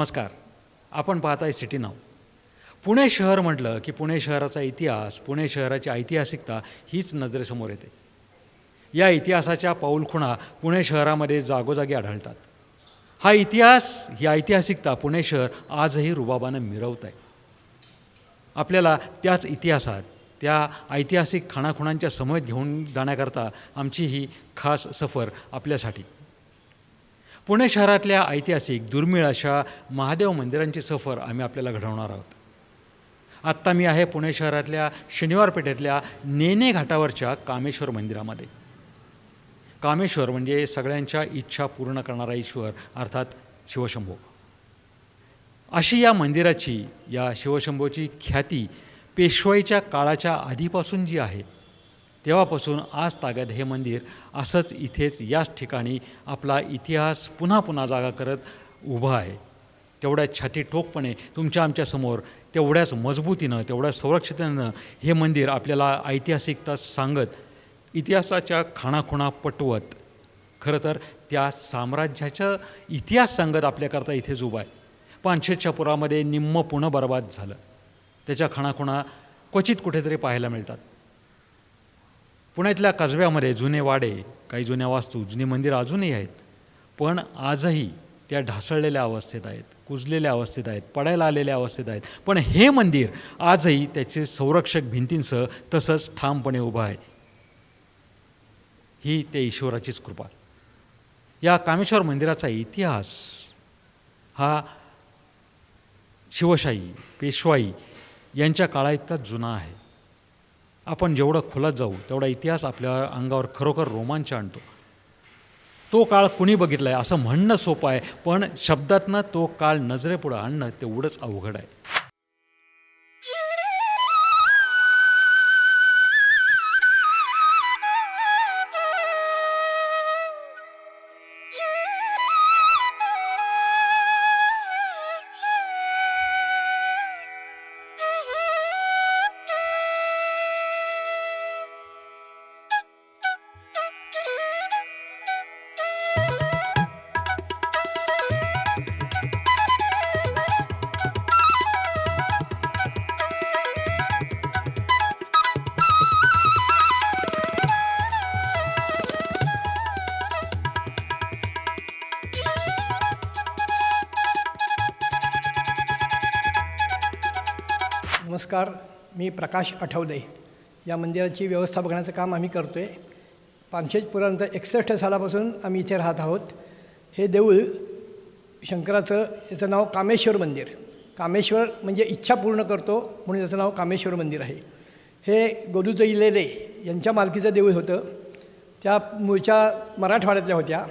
नमस्कार. आपण पाहताय सिटी नाव. पुणे शहर म्हटलं की पुणे शहराचा इतिहास पुणे शहराची ऐतिहासिकता हीच नजरेसमोर येते. या इतिहासाच्या पाऊलखुणा पुणे शहरामध्ये जागोजागी आढळतात. हा इतिहास ही ऐतिहासिकता पुणे शहर आजही रुबाबानं मिरवत आहे आपल्याला त्याच इतिहासात त्या ऐतिहासिक खाणाखुणांच्या समज घेऊन जाण्याकरता आमची ही खास सफर आपल्यासाठी. पुणे शहरातल्या ऐतिहासिक दुर्मिळ अशा महादेव मंदिरांची सफर आम्ही आपल्याला घडवणार आहोत. आत्ता मी आहे पुणे शहरातल्या शनिवार पेठेतल्या नेने घाटावरच्या कामेश्वर मंदिरामध्ये. कामेश्वर म्हणजे सगळ्यांच्या इच्छा पूर्ण करणारा ईश्वर अर्थात शिवशंभो. अशी या मंदिराची या शिवशंभोची ख्याती पेशवाईच्या काळाच्या आधीपासून जी आहे तेव्हापासून आज तागत हे मंदिर असंच इथेच याच ठिकाणी आपला इतिहास पुन्हा पुन्हा जागा करत उभा आहे. तेवढ्या छाती ठोकपणे तुमच्या आमच्यासमोर तेवढ्याच मजबूतीनं तेवढ्याच संरक्षितेनं हे मंदिर आपल्याला ऐतिहासिकता सांगत इतिहासाच्या खाणाखुणा पटवत. खरं तर त्या साम्राज्याचा इतिहास सांगत आपल्याकरता इथेच उभा आहे. पानशेतच्या पुरामध्ये निम्म पुणं बर्बाद झालं. त्याच्या खाणाखुणा क्वचित कुठेतरी पाहायला मिळतात. पुण्यातल्या कसब्यामध्ये जुने वाडे काही जुन्या वास्तू जुनी मंदिरं अजूनही आहेत. पण आजही त्या ढासळलेल्या अवस्थेत आहेत कुजलेल्या अवस्थेत आहेत पडायला आलेल्या अवस्थेत आहेत. पण हे मंदिर आजही त्याचे संरक्षक भिंतींसह तसंच ठामपणे उभं आहे. ही त्या ईश्वराचीच कृपा. या कामेश्वर मंदिराचा इतिहास हा शिवशाही पेशवाई यांच्या काळाइतकाच जुना आहे. आपण जेवढं खोलात जाऊ तेवढा इतिहास आपल्या अंगावर खरोखर रोमांच आणतो. तो काळ कुणी बघितला आहे असं म्हणणं सोपं आहे पण शब्दातनं तो काळ नजरेपुढं आणणं तेवढंच अवघड आहे. नमस्कार मी प्रकाश आठवले. या मंदिराची व्यवस्था बघण्याचं काम आम्ही करतो आहे पानशेजपुरानंतर एकसष्ट सालापासून आम्ही इथे राहत आहोत. हे देऊळ शंकराचं याचं नाव कामेश्वर मंदिर. कामेश्वर म्हणजे इच्छा पूर्ण करतो म्हणून याचं नाव कामेश्वर मंदिर आहे. हे गोदूजई लेले यांच्या मालकीचं देऊळ होतं. त्या मूळच्या मराठवाड्यातल्या होत्या.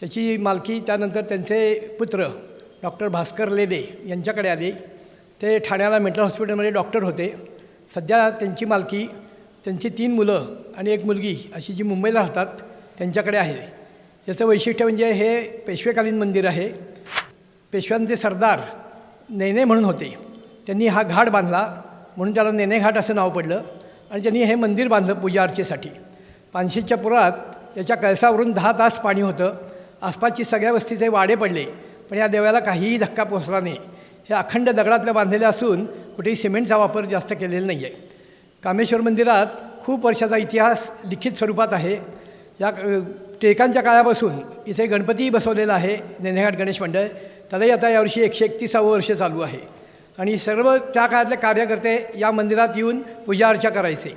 त्याची मालकी त्यानंतर त्यांचे पुत्र डॉक्टर भास्कर लेले यांच्याकडे आले. ते ठाण्याला मेंटल हॉस्पिटलमध्ये डॉक्टर होते. सध्या त्यांची मालकी त्यांची तीन मुलं आणि एक मुलगी अशी जी मुंबईला राहतात त्यांच्याकडे आहे. याचं वैशिष्ट्य म्हणजे हे पेशवेकालीन मंदिर आहे. पेशव्यांचे सरदार नेने म्हणून होते. त्यांनी हा घाट बांधला म्हणून त्याला नेने घाट असं नाव पडलं आणि त्यांनी हे मंदिर बांधलं पूजा अर्चेसाठी. पानशेच्या पुरात त्याच्या कळसावरून दहा तास पाणी होतं. आसपासची सगळ्या वस्तीचे वाडे पडले पण या देवाला काहीही धक्का पोहोचला नाही. हे अखंड दगडातलं बांधलेल्या असून कुठेही सिमेंटचा वापर जास्त केलेला नाही आहे कामेश्वर मंदिरात खूप वर्षाचा इतिहास लिखित स्वरूपात आहे. या टेकांच्या काळापासून इथे गणपतीही बसवलेला आहे नेनेघाट गणेश मंडळ. त्यालाही आता यावर्षी एकशे एकतीसावं वर्ष चालू आहे. आणि सर्व त्या काळातले कार्यकर्ते या मंदिरात येऊन पूजा अर्चा करायचे.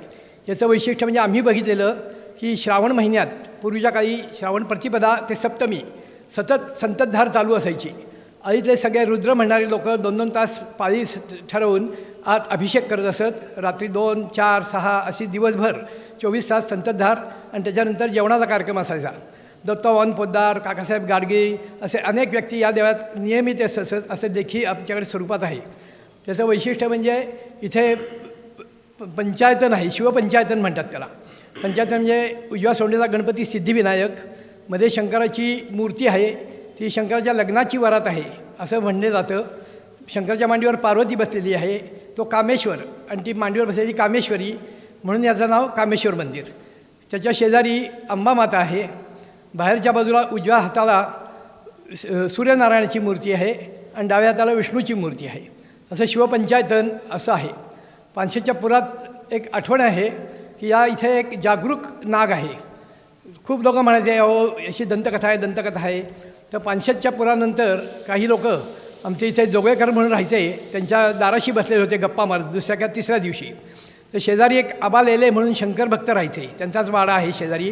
याचं वैशिष्ट्य म्हणजे आम्ही बघितलेलं की श्रावण महिन्यात पूर्वीच्या काळी श्रावण प्रतिपदा ते सप्तमी सतत संततधार चालू असायची. आधीतले सगळे रुद्र म्हणणारे लोक दोन दोन तास पाळी ठरवून आत अभिषेक करत असत. रात्री दोन चार सहा अशी दिवसभर चोवीस तास संततधार आणि त्याच्यानंतर जेवणाचा कार्यक्रम असायचा. दत्तवान पोद्दार काकासाहेब गाडगे असे अनेक व्यक्ती या देवात नियमित असत असत असे देखील आमच्याकडे स्वरूपात आहे. त्याचं वैशिष्ट्य म्हणजे इथे प- पंचायतन आहे शिवपंचायतन म्हणतात त्याला. पंचायतन म्हणजे उजव्या सोंडेचा गणपती सिद्धिविनायक. मध्ये शंकराची मूर्ती आहे. ती शंकराच्या लग्नाची वरात आहे असं म्हणलं जातं. शंकराच्या मांडीवर पार्वती बसलेली आहे तो कामेश्वर आणि ती मांडीवर बसलेली कामेश्वरी म्हणून याचं नाव कामेश्वर मंदिर. त्याच्या शेजारी अंबामाता आहे. बाहेरच्या बाजूला उजव्या हाताला स- सूर्यनारायणाची मूर्ती आहे आणि डाव्या हाताला विष्णूची मूर्ती आहे. असं शिवपंचायतन असं आहे. पानशेच्या पुरात एक आठवण आहे की या इथे एक जागरूक नाग आहे. खूप लोक म्हणायचे अहो अशी दंतकथा आहे दंतकथा आहे. तर पानशेतच्या पुरानंतर काही लोक आमच्या इथे जोगेकर म्हणून राहायचे त्यांच्या दाराशी बसलेले होते गप्पा मारत दुसऱ्या किंवा तिसऱ्या दिवशी. तर शेजारी एक आबा लेले म्हणून शंकर भक्त राहायचे त्यांचाच वाडा आहे शेजारी.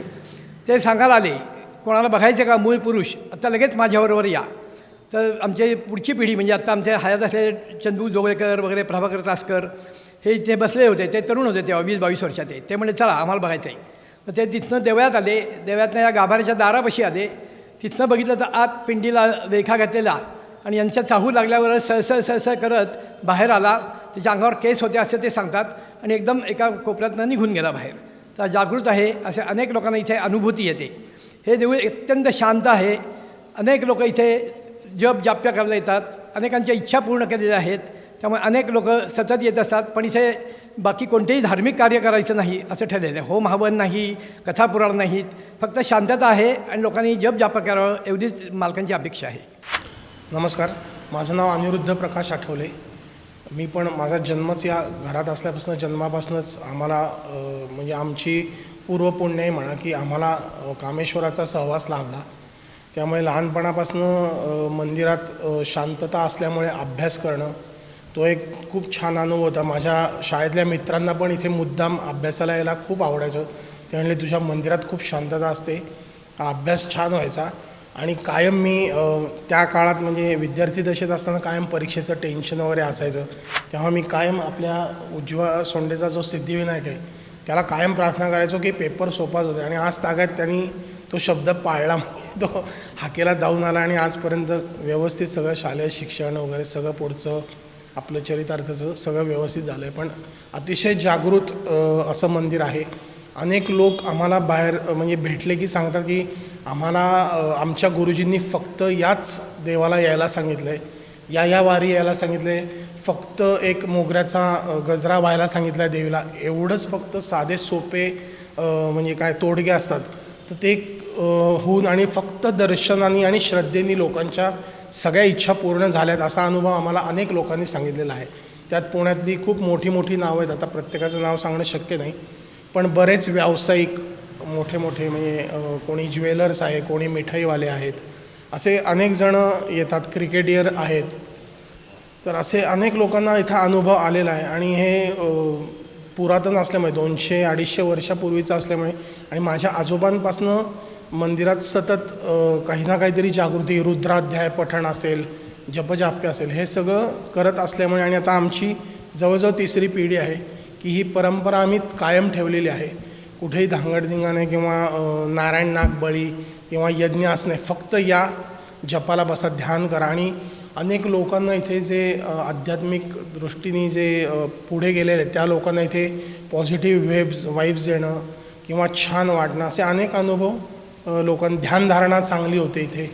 ते सांगायला आले कोणाला बघायचं का मूळ पुरुष? आता लगेच माझ्याबरोबर या. तर आमची पुढची पिढी म्हणजे आत्ता आमचे हयात असलेले चंदू जोगळेकर वगैरे प्रभाकर तासकर हे इथे बसले होते ते तरुण होते तेव्हा वीस बावीस वर्षाचे. ते म्हणले चला आम्हाला बघायचं आहे मग ते तिथनं देवळात आले देवळातनं या गाभाऱ्याच्या दारापाशी आले. तिथनं बघितलं तर आत पिंडीला रेखा घातलेला आणि यांच्या चाहू लागल्यावर सळसळ सळसळ करत बाहेर आला. त्याच्या अंगावर केस होते असे ते सांगतात आणि एकदम एका कोपऱ्यातनं निघून गेला बाहेर. तर जागृत आहे असे अनेक लोकांना इथे अनुभूती येते. हे देऊळ अत्यंत शांत आहे. अनेक लोक इथे जप जाप्य करायला येतात. अनेकांच्या इच्छा पूर्ण केलेल्या आहेत. त्यामुळे अनेक लोक सतत येत असतात. पण इथे बाकी कोणतेही धार्मिक कार्य करायचं नाही असं ठरलेलं आहे. होम हवन नाही कथापुराण नाहीत. फक्त शांतता आहे आणि लोकांनी जप जाप करावं एवढीच मालकांची अपेक्षा आहे. नमस्कार. माझं नाव अनिरुद्ध प्रकाश आठवले. मी पण माझा जन्मच या घरात असल्यापासून जन्मापासूनच आम्हाला म्हणजे आमची पूर्वपुण्य म्हणा की आम्हाला कामेश्वराचा सहवास लाभला. त्यामुळे लहानपणापासून मंदिरात शांतता असल्यामुळे अभ्यास करणं तो एक खूप छान अनुभव होता. माझ्या शाळेतल्या मित्रांना पण इथे मुद्दाम अभ्यासाला यायला खूप आवडायचं. ते म्हणले तुझ्या मंदिरात खूप शांतता असते. हा अभ्यास छान व्हायचा. आणि कायम मी त्या काळात म्हणजे विद्यार्थी दशेत असताना कायम परीक्षेचं टेन्शन वगैरे असायचं. तेव्हा मी कायम आपल्या उज्ज्वल सोंडेचा जो सिद्धिविनायक आहे त्याला कायम प्रार्थना करायचो की पेपर सोपाच होते. आणि आज ताग्यात त्यांनी तो शब्द पाळला. तो हाकेला जाऊन आला आणि आजपर्यंत व्यवस्थित सगळं शालेय शिक्षण वगैरे सगळं पुढचं आपलं चरितार्थाचं सगळं व्यवस्थित झालं आहे पण अतिशय जागृत असं मंदिर आहे. अनेक लोक आम्हाला बाहेर म्हणजे भेटले की सांगतात की आम्हाला आमच्या गुरुजींनी फक्त याच देवाला यायला सांगितलं आहे या या वारी यायला सांगितलं आहे फक्त एक मोगऱ्याचा गजरा व्हायला सांगितला आहे देवीला. एवढंच फक्त साधे सोपे म्हणजे काय तोडगे असतात. तर ते होऊन आणि फक्त दर्शनाने आणि श्रद्धेने लोकांच्या सगळ्या इच्छा पूर्ण झाल्यात असा अनुभव आम्हाला अनेक लोकांनी सांगितलेला आहे. त्यात पुण्यातली खूप मोठी मोठी नावं आहेत. आता प्रत्येकाचं नाव सांगणं शक्य नाही. पण बरेच व्यावसायिक मोठे मोठे म्हणजे कोणी ज्वेलर्स आहे कोणी मिठाईवाले आहेत. असे अनेक जण येतात क्रिकेटियर आहेत. तर असे अनेक लोकांना इथं अनुभव आलेला आहे. आणि हे पुरातन असल्यामुळे दोनशे अडीचशे वर्षापूर्वीचं असल्यामुळे आणि माझ्या आजोबांपासनं मंदिरात सतत काही ना काहीतरी जागृती रुद्राध्याय पठण असेल जपजाप्य असेल हे सगळं करत असल्यामुळे आणि आता आमची जवळजवळ तिसरी पिढी आहे की ही परंपरा आम्ही कायम ठेवलेली आहे. कुठेही धांगडधिंगाने किंवा नारायण नाग बळी किंवा यज्ञ असणे फक्त या जपाला बसा ध्यान करा आणि अनेक लोकांना इथे जे आध्यात्मिक दृष्टीने जे पुढे गेलेले आहेत, त्या लोकांना इथे पॉझिटिव्ह वेब्स वाईब्स येणं किंवा छान वाटणं असे अनेक अनुभव लोकां ध्यानधारणा चांगली होते इथे.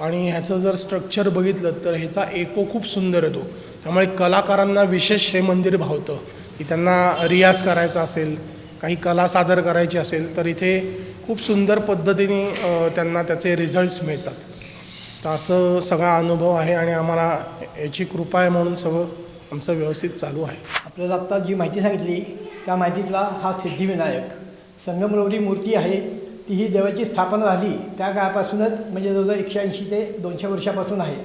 आणि ह्याचं जर स्ट्रक्चर बघितलं तर ह्याचा एको खूप सुंदर येतो. त्यामुळे कलाकारांना विशेष हे मंदिर भावतं. की त्यांना रियाज करायचा असेल काही कला सादर करायची असेल तर इथे खूप सुंदर पद्धतीने त्यांना त्याचे रिझल्ट्स मिळतात. तर असं सगळा अनुभव आहे आणि आम्हाला याची कृपा आहे म्हणून सगळं आमचं व्यवस्थित चालू आहे. आपल्याला आत्ता जी माहिती सांगितली त्या माहितीतला हा सिद्धिविनायक. संगमरवरी मूर्ती आहे. ती ही देवाची स्थापना झाली त्या काळापासूनच म्हणजे जवळजवळ एकशे ऐंशी ते दोनशे वर्षापासून आहे.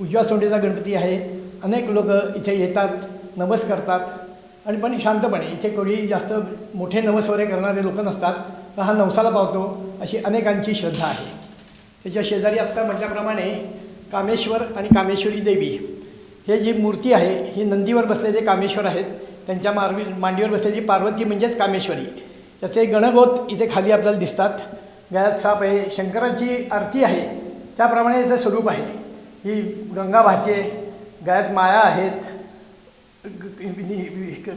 उजव्या सोंडेचा गणपती आहे. अनेक लोक इथे येतात नमस करतात. आणि पण शांतपणे इथे कोणी जास्त मोठे नमस वगैरे करणारे लोक नसतात. तर हा नवसाला पावतो अशी अनेकांची श्रद्धा आहे. त्याच्या शेजारी आत्ता म्हटल्याप्रमाणे कामेश्वर आणि कामेश्वरी देवी. हे जी मूर्ती आहे ही नंदीवर बसलेले कामेश्वर आहेत. त्यांच्या मारवी मांडीवर बसलेली पार्वती म्हणजेच कामेश्वरी. त्याचे गणगोत इथे खाली आपल्याला दिसतात. गळ्यात साप आहे. शंकराची आरती आहे. त्याप्रमाणे याचं स्वरूप आहे. ही गंगा वाहते गळ्यात माया आहेत.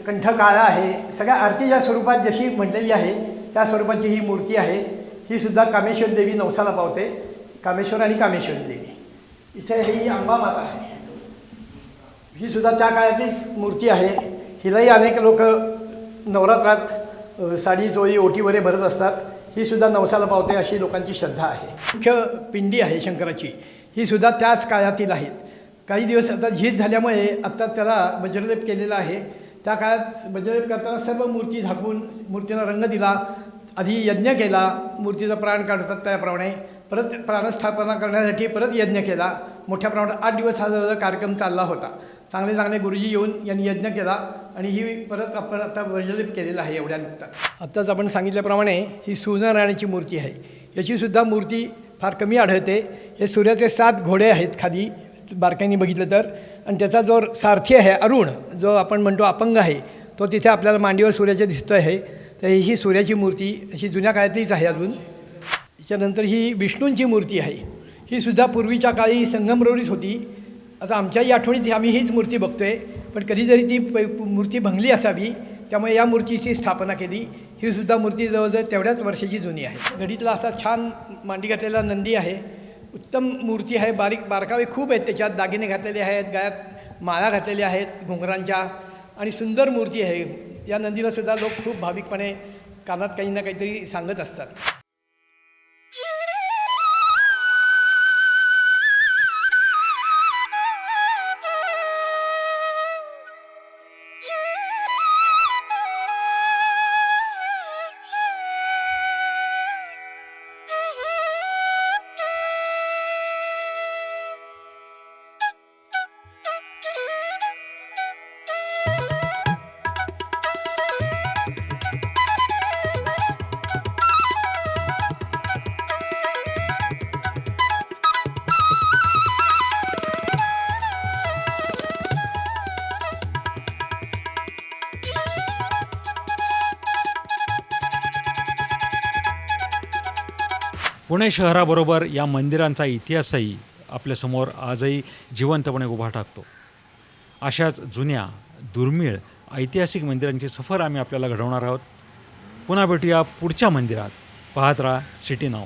कंठ काळा आहे. सगळ्या आरतीच्या स्वरूपात जशी म्हटलेली आहे त्या स्वरूपाची ही मूर्ती आहे. ही सुद्धा कामेश्वर देवी नवसाला पावते. कामेश्वर आणि कामेश्वर देवी. इथे ही अंबामाता आहे. ही सुद्धा त्या काळातली मूर्ती आहे. हिलाही अनेक लोक नवरात्रात साडी चोळी ओटी वगैरे भरत असतात. ही सुद्धा नवसाला पावते अशी लोकांची श्रद्धा आहे. मुख्य पिंडी आहे शंकराची. ही सुद्धा त्याच काळातील आहेत. काही दिवस आता झीज झाल्यामुळे आत्ता त्याला वज्रलेप केलेला आहे. त्या काळात वज्रलेप करताना सर्व मूर्ती झाकून मूर्तीला रंग दिला. आधी यज्ञ केला. मूर्तीचा प्राण काढतात त्याप्रमाणे. परत प्राणस्थापना करण्यासाठी परत यज्ञ केला. मोठ्या प्रमाणात आठ दिवस हा जवळ कार्यक्रम चालला होता. चांगले चांगले गुरुजी येऊन यांनी यज्ञ केला आणि ही परत आपण आता वर्जलित केलेलं आहे एवढ्या नुकताच आत्ताच आपण सांगितल्याप्रमाणे ही सूर्यनारायणाची मूर्ती आहे. याचीसुद्धा मूर्ती फार कमी आढळते. हे सूर्याचे सात घोडे आहेत खाली बारक्यांनी बघितलं तर. आणि त्याचा जो सारथी आहे अरुण जो आपण म्हणतो अपंग आहे तो तिथे आपल्याला मांडीवर सूर्याचे दिसतो आहे तर ही सूर्याची मूर्ती अशी जुन्या काळातलीच आहे अजून. त्याच्यानंतर ही विष्णूंची मूर्ती आहे. ही सुद्धा पूर्वीच्या काळी संगमरवरीच होती. आता आमच्याही आठवणीत आम्ही हीच मूर्ती बघतोय. पण कधीतरी ती प- मूर्ती भंगली असावी त्यामुळे या मूर्तीची स्थापना केली. ही सुद्धा मूर्ती जवळजवळ तेवढ्याच वर्षाची जुनी आहे. घडीतला असा छान मांडी घातलेला नंदी आहे. उत्तम मूर्ती आहे बारीक बारकावे खूप आहेत त्याच्यात. दागिने घातलेले आहेत गळ्यात माळा घातलेल्या आहेत घुंगरांच्या. आणि सुंदर मूर्ती आहे. या नंदीला सुद्धा लोक खूप भाविकपणे कानात काही ना काहीतरी सांगत असतात. पुणे शहराबरोबर या मंदिरांचा इतिहासही आपल्यासमोर आजही जिवंतपणे उभा टाकतो अशाच जुन्या दुर्मिळ ऐतिहासिक मंदिरांची सफर आम्ही आपल्याला घडवणार आहोत. पुन्हा भेटूया पुढच्या मंदिरात. पाहत राहा सिटी नाव.